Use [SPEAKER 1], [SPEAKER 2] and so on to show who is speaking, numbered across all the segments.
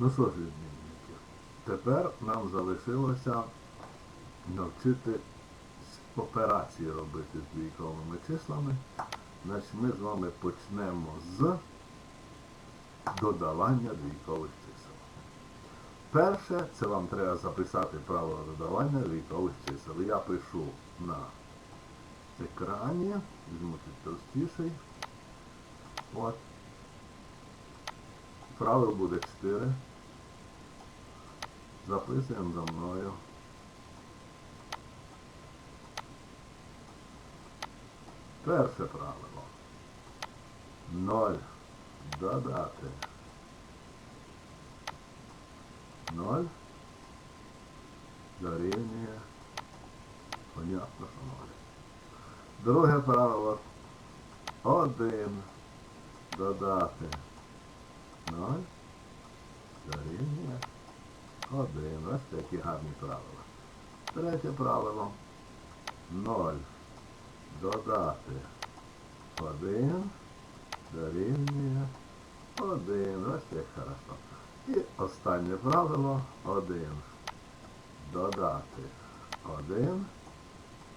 [SPEAKER 1] Ну що ж, відмінники, тепер нам залишилося навчити операції робити з двійковими числами. Значить, ми з вами почнемо з додавання двійкових чисел. Перше, це вам треба записати правило додавання двійкових чисел. Я пишу на екрані, візьму товстіший. От. Правил буде 4. Записуємо за мною. Перше правило. 0 додати. 0 дорівнює. Понятно, що 0. Друге правило. 1 додати 0 дорівнює 1. Ось такі гарні правила. Третє правило. 0 додати 1 дорівнює 1. Ось як хорошо. І останнє правило 1 додати 1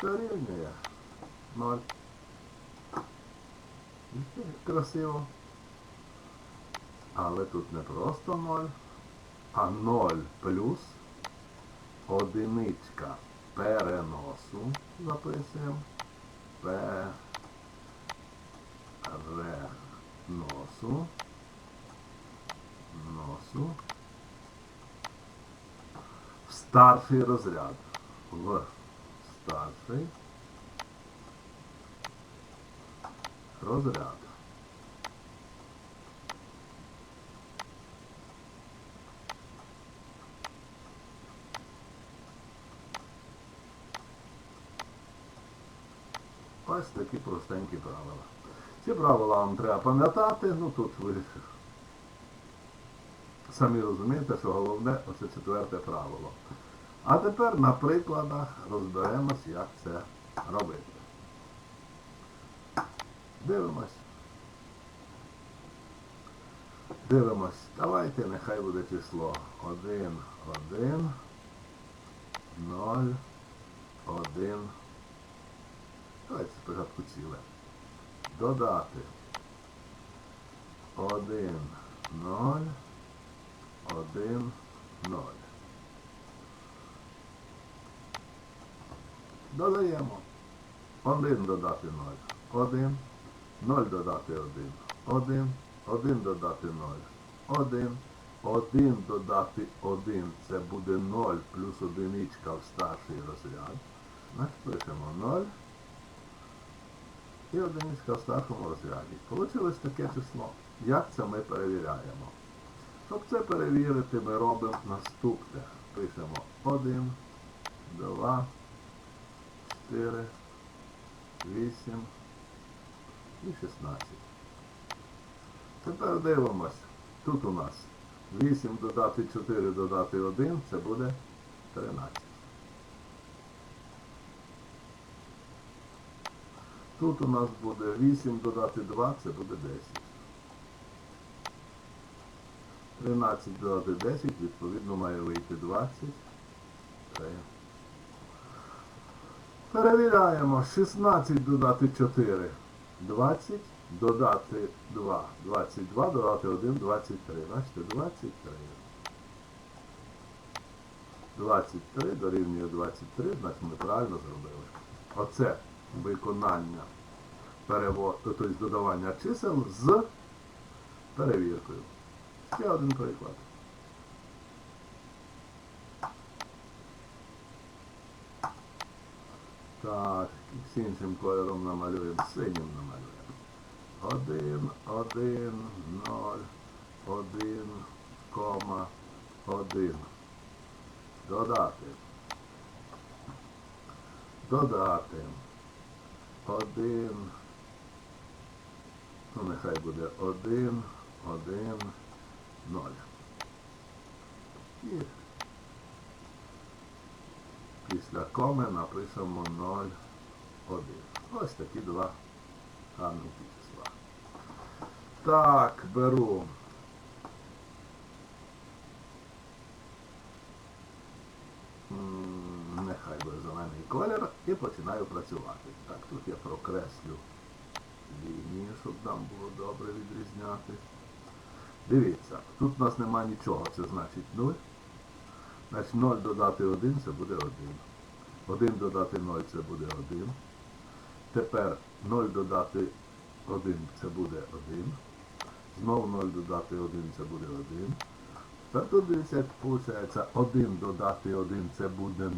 [SPEAKER 1] дорівнює 0. Бачите, як Красиво. Але тут не просто 0, а 0 плюс одиничка переносу. Записуємо. Переносу. Носу. В старший розряд. В старший розряд. Ось такі простенькі правила. Ці правила вам треба пам'ятати, ну тут ви самі розумієте, що головне оце четверте правило. А тепер на прикладах розберемось, як це робити. Дивимось. Дивимось. Давайте, нехай буде число 1, 1, 0, 1. Давайте спочатку ціле. Додати 1, 0, 1, 0. Додаємо. 1 додати 0. 1. 0 додати 1. 1. 1 додати 0. 1. 1 додати 1. Це буде 0 плюс одиничка в старший розряд. Пишемо 0. І одиничка в старшому розряді. Получилось таке число. Як це ми перевіряємо? Щоб це перевірити, ми робимо наступне. Пишемо 1, 2, 4, 8 і 16. Тепер дивимось. Тут у нас 8 додати 4 додати 1, це буде 13. Тут у нас буде 8 додати 2, це буде 10. 13 додати 10, відповідно, має вийти 23. Перевіряємо. 16 додати 4, 20, додати 2, 22, додати 1, 23. Бачите, 23. 23 дорівнює 23, значить ми правильно зробили. Оце виконання перевод, тобто додавання чисел з перевіркою. Ще один приклад. Так, з іншим кольором намалюємо, синім намалюємо. Один, один, ноль, один, кома, один. Додати. Додати. Один. ну нехай буде 1, 1, 0. І після коми напишемо 0, 1. Ось такі два гарні числа. Так, беру. Mm колір і починаю працювати. Так, тут я прокреслю лінії, щоб нам було добре відрізняти. Дивіться, тут у нас немає нічого, це значить 0. Значить 0 додати 1 це буде 1. 1 додати 0 це буде 1. Тепер 0 додати 1 це буде 1. Знову 0 додати 1 це буде 1. Тепер тут дивіться, виходить 1 додати 1 це буде 0.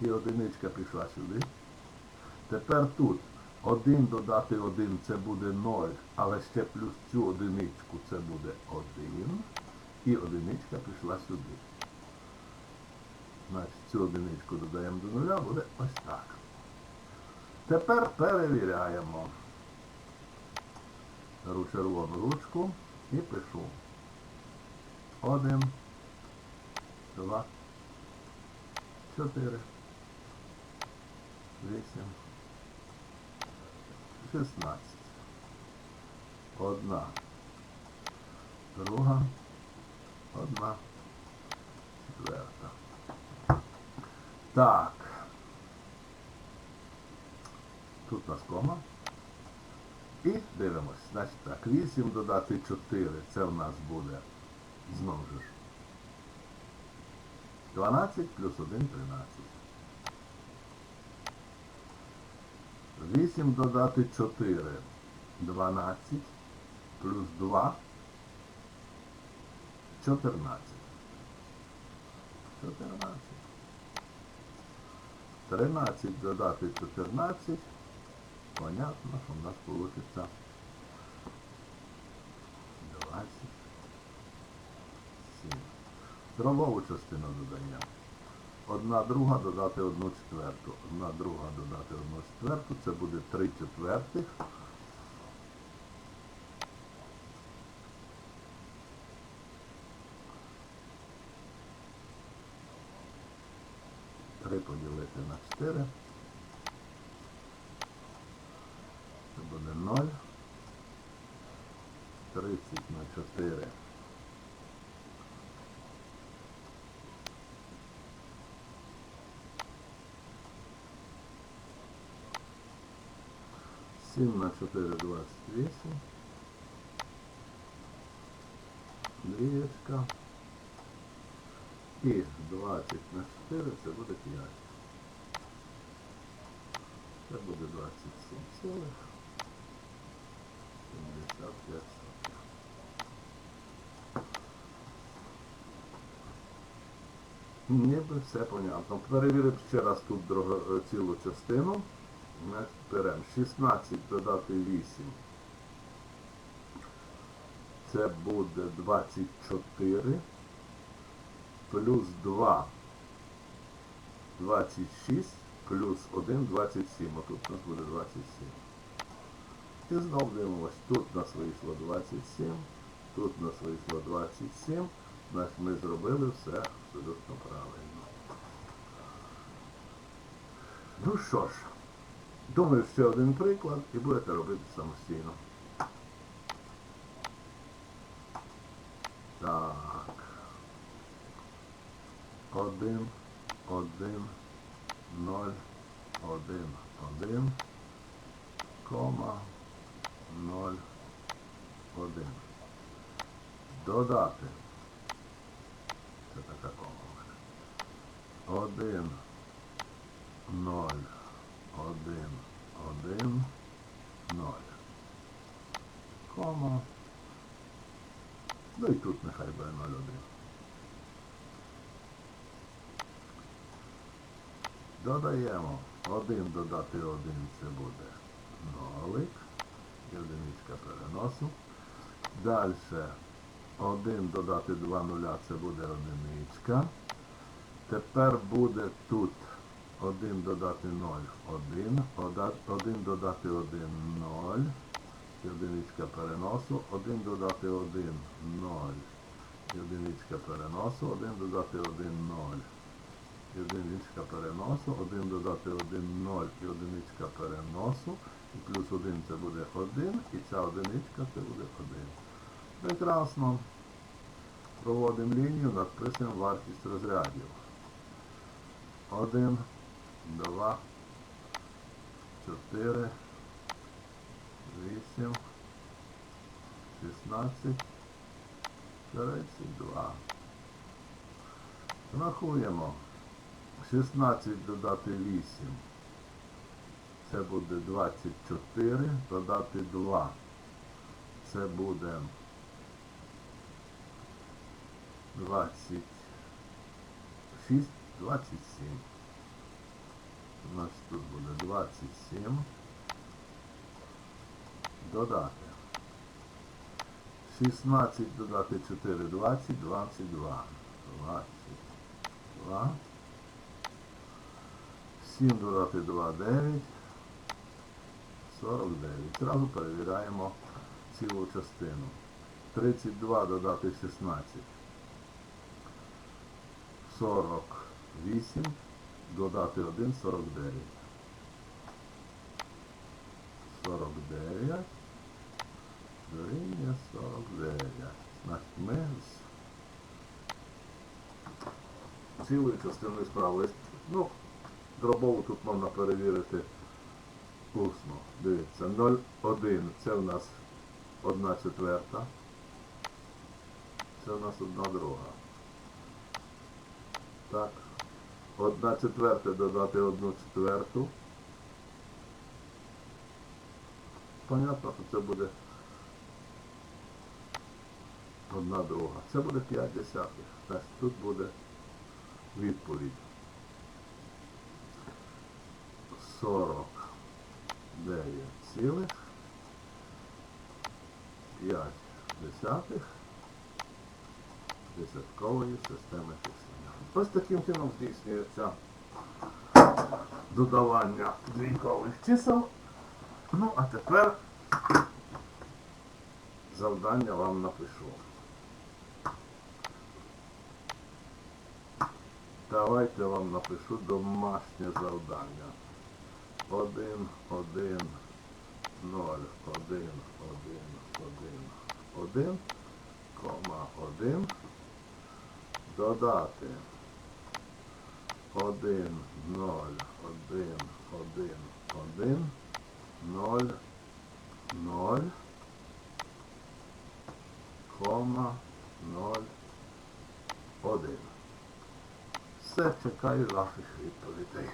[SPEAKER 1] І одиничка пішла сюди. Тепер тут 1 додати 1 це буде 0, але ще плюс цю одиничку це буде 1. І одиничка пішла сюди. Значить, цю одиничку додаємо до нуля, буде ось так. Тепер перевіряємо. Беру червону ручку і пишу. Один, два, чотири, вісім, шістнадцять. Одна, друга, одна, четверта. Так. Тут у нас кома. І дивимось. Значить так, 8 додати 4, це в нас буде знову ж 12 плюс 1 13. 8 додати 4 12 плюс 2 14. 14. 13 додати 14. Понятно, що в нас вийде 20. Дробову частину додаємо. Одна друга додати одну четверту. Одна друга додати одну четверту. Це буде 3 четвертих. Три поділити на 4. 7 на 4, 28. Двічка. І 20 на 4 це буде 5. Це буде 27 цілих. 75 Ніби все понятно. Перевірив ще раз тут е, цілу частину. Беремо 16 додати 8. Це буде 24 плюс 2 26 плюс 1 27. Отут у нас буде 27. І знов дивимось, тут у нас вийшло 27, тут у нас вийшло 27. Значить ми зробили все абсолютно правильно. Ну що ж, думаю, ще один приклад і будете робити самостійно. Так. Один, один, ноль, один, один, кома, ноль, один. Додати. Це така кома. Один, ноль, один, один, ноль. Кома. Ну і тут нехай буде 0,1. Додаємо 1 додати 1 це буде нолик. Одиничка переносу. Далі 1 додати 2 нуля це буде одиничка. Тепер буде тут 1 додати 0, 1. 1 додати 1, 0. І одиничка переносу. 1 додати 1, 0. І одиничка переносу. 1 додати 1, 0. І одиничка переносу. 1 додати 1, 0. І одиничка переносу. І плюс 1 це буде 1. І ця одиничка це буде 1. Прекрасно. Проводимо лінію, надписуємо вартість розрядів. Один, два, чотири, вісім, шістнадцять, тридцять два. Рахуємо. 16 додати 8. Це буде 24, додати 2. Це буде 26, 27. У нас тут буде 27. Додати. 16 додати 4, 20, 22. 22. 7 додати 2, 9. 49. Зразу перевіряємо цілу частину. 32 додати 16. 48. Додати 1, 49. 49. Дорівнює 49. Значить, ми з цілою частиною справились. Ну, дробову тут можна перевірити усно. Дивіться, 0,1 це в нас 1 четверта. Це в нас 1 друга. Так. 1 четверта додати 1 четверту. Понятно, що це буде 1 друга. Це буде 5 десятих. Значить, тут буде відповідь. 49 цілих 5 десятих десяткової системи числення. Ось таким чином здійснюється додавання двійкових чисел. Ну, а тепер завдання вам напишу. Давайте вам напишу домашнє завдання. 1, 1, 0, 1, 1, 1, 1, кома 1. Додати 1, 0, 1, 1, 1, 0, 0, кома 0, 1. Все, чекаю ваших відповідей.